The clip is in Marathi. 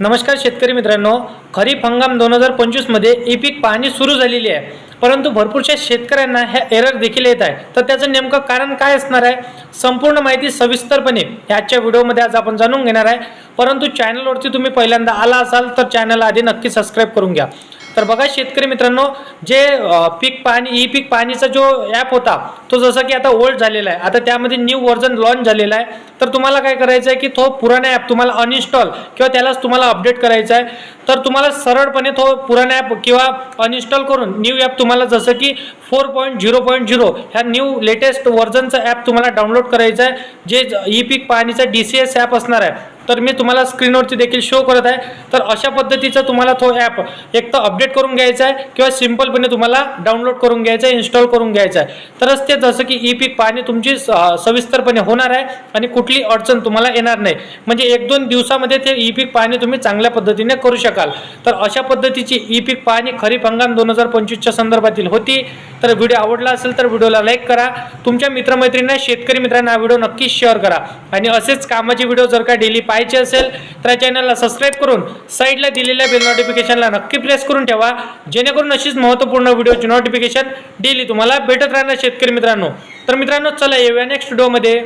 नमस्कार शेतकरी मित्रांनो खरीप हंगाम दोन हजार पंचवीसमध्ये ई पीक पाहणी सुरू झालेली आहे. परंतु भरपूरशा शेतकऱ्यांना ह्या एरर देखील येत आहे. तर त्याचं नेमकं कारण काय असणार आहे? संपूर्ण माहिती सविस्तरपणे ह्याच्या व्हिडिओमध्ये आज आपण जाणून घेणार आहे. परंतु चॅनलवरती तुम्ही पहिल्यांदा आला असाल तर चॅनल आधी नक्की सबस्क्राईब करून घ्या. तर बघा शेतकरी मित्रांनो जे पीक पाणी ई पीक पाणीचा जो ॲप होता तो जसं की आता ओल्ड झालेला आहे. आता त्यामध्ये न्यू व्हर्जन लॉन्च झालेला आहे. तर तुम्हाला काय करायचं आहे की तो पुराणा ॲप तुम्हाला अनइन्स्टॉल किंवा त्यालाच तुम्हाला अपडेट करायचा आहे. तर तुम्हाला सरळपणे तो पुराणा ॲप किंवा अनइन्स्टॉल करून न्यू ॲप तुम्हाला जसं की four point zero point zero ह्या न्यू लेटेस्ट व्हर्जनचा ॲप तुम्हाला डाउनलोड करायचं आहे. जे ई पीक पाणीचा डी सी एस ॲप असणार आहे. तर मी तुम्हाला स्क्रीनवरती देखील शो करत आहे. तर अशा पद्धतीचा तुम्हाला तो ॲप एक तर अपडेट करून घ्यायचा आहे किंवा सिम्पलपणे तुम्हाला डाउनलोड करून घ्यायचा आहे इन्स्टॉल करून घ्यायचा आहे. तरच ते जसं की ई पीक पाहणी तुमची स- सविस्तरपणे होणार आहे आणि कुठली अडचण तुम्हाला येणार नाही. म्हणजे एक दोन दिवसामध्ये ते ई पीक पाहणी तुम्ही चांगल्या पद्धतीने करू शकाल. तर अशा पद्धतीची ई पीक पाहणी खरीप हंगाम दोन हजार पंचवीसच्या संदर्भातील होती. तर व्हिडिओ आवडला असेल तर व्हिडिओला लाईक करा. तुमच्या मित्रमैत्रिणींना शेतकरी मित्रांना हा व्हिडिओ नक्कीच शेअर करा. आणि असेच कामाचे व्हिडिओ जर का डेली पाहायची असेल तर या चॅनलला सबस्क्राईब करून साईडला दिलेल्या बेल नोटिफिकेशनला नक्की प्रेस करून ठेवा. जेणेकरून अशीच महत्त्वपूर्ण व्हिडिओची नोटिफिकेशन डेली तुम्हाला भेटत राहणार शेतकरी मित्रांनो. तर मित्रांनो चला येऊया नेक्स्ट व्हिडिओमध्ये